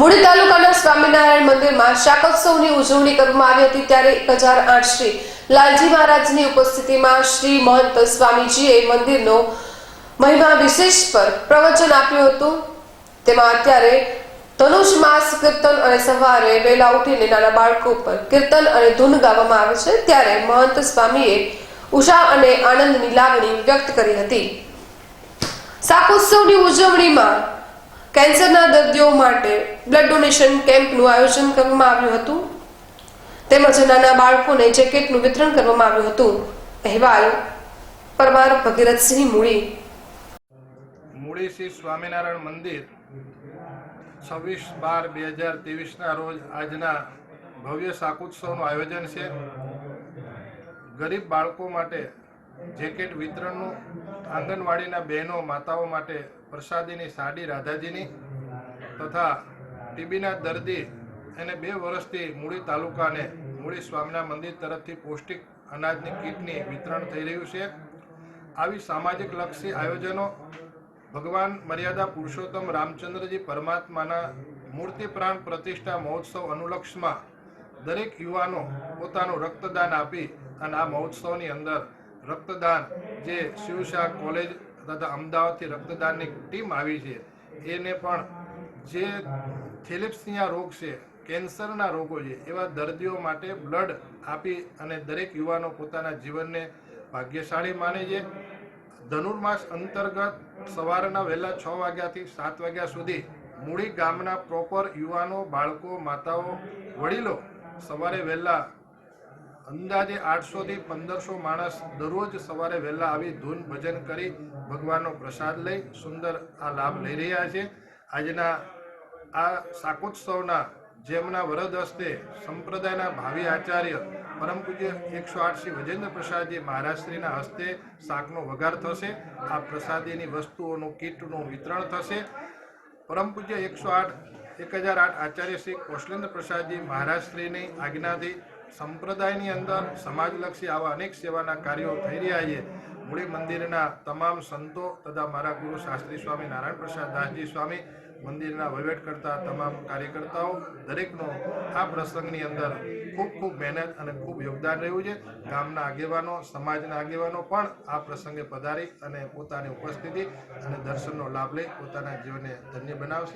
મૂળી તાલુકાના સ્વામિનારાયણ મંદિરમાં શાકોત્સવની ઉજવણી કરવામાં આવી હતી ત્યારે એક હજાર આઠ શ્રી લાલજી મહારાજની ઉપસ્થિતિમાં શ્રી મહંત સ્વામીજીએ મંદિરનો મહિમા વિશેષ પર પ્રવચન આપ્યું હતું. તેમાં અત્યારે ધનુષ માસ કીર્તન અને સવારે વહેલા ઉઠીને નાના બાળકો પર કીર્તન અને ધૂન ગાવામાં આવે છે. ત્યારે મહંત સ્વામીએ ઉષા અને આનંદની લાગણી વ્યક્ત કરી હતી. શાકોત્સવની ઉજવણીમાં કેન્સરના દર્દીઓ માટે બ્લડ ડોનેશન કેમ્પનું આયોજન કરવામાં આવ્યું હતું. તેમજ નાના બાળકોને જેકેટનું વિતરણ કરવામાં આવ્યું હતું. અહેવાલ પરમાર ભગીરથસિંહ મૂળી. મૂળી શ્રી સ્વામિનારાયણ મંદિર છવ્વીસ બાર બે હજાર ત્રેવીસના રોજ આજના ભવ્ય શાકોત્સવનું આયોજન છે. ગરીબ બાળકો માટે જેકેટ વિતરણનું આંગણવાડીના બહેનો, માતાઓ માટે પ્રસાદીની સાડી રાધાજીની તથા ટીબીના દર્દી એને બે વર્ષથી મૂળી તાલુકાને મૂળી સ્વામિનારાયણ મંદિર તરફથી પૌષ્ટિક અનાજની કીટની વિતરણ થઈ રહ્યું છે. આવી સામાજિક લક્ષી આયોજનો ભગવાન મર્યાદા પુરુષોત્તમ રામચંદ્રજી પરમાત્માના મૂર્તિ પ્રાણ પ્રતિષ્ઠા મહોત્સવ અનુલક્ષમાં દરેક યુવાનો પોતાનું રક્તદાન આપી અને આ મહોત્સવની અંદર રક્તદાન જે શિવશાહ કોલેજ તથા અમદાવાદથી રક્તદાનની ટીમ આવી છે, એને પણ જે થેલેપ્સિયા રોગ છે, કેન્સરના રોગો છે, એવા દર્દીઓ માટે બ્લડ આપી અને દરેક યુવાનો પોતાના જીવનને ભાગ્યશાળી માને છે. ધનુર્માસ અંતર્ગત સવારના વહેલા છ વાગ્યાથી સાત વાગ્યા સુધી મૂળી ગામના પ્રોપર યુવાનો, બાળકો, માતાઓ, વડીલો સવારે વહેલા અંદાજે આઠસોથી પંદરસો માણસ દરરોજ સવારે વહેલા આવી ધૂન ભજન કરી ભગવાનનો પ્રસાદ લઈ સુંદર આ લાભ લઈ રહ્યા છે. આજના આ શાકોત્સવના જેમના વરદ હસ્તે સંપ્રદાયના ભાવિ આચાર્ય પરમ પૂજ્ય એકસો આઠ શ્રી વજેન્દ્ર પ્રસાદજી મહારાજશ્રીના હસ્તે શાકનો વઘાર થશે. આ પ્રસાદીની વસ્તુઓનું કીટનું વિતરણ થશે. પરમ પૂજ્ય એકસો આઠ, એક હજાર આઠ આચાર્ય શ્રી કૌશલેન્દ્ર પ્રસાદજી મહારાજશ્રીની આજ્ઞાથી સંપ્રદાયની અંદર સમાજલક્ષી આવા અનેક સેવાના કાર્યો થઈ રહ્યા છે. મૂળી મંદિરના તમામ સંતો તથા મારા ગુરુ શાસ્ત્રી સ્વામી નારાયણ પ્રસાદ દાસજી સ્વામી મંદિરના વહીવટ કરતા તમામ કાર્યકર્તાઓ, દરેકનો આ પ્રસંગની અંદર ખૂબ ખૂબ મહેનત અને ખૂબ યોગદાન રહ્યું છે. ગામના આગેવાનો, સમાજના આગેવાનો પણ આ પ્રસંગે પધારી અને પોતાની ઉપસ્થિતિ અને દર્શનનો લાભ લઈ પોતાના જીવનને ધન્ય બનાવશે.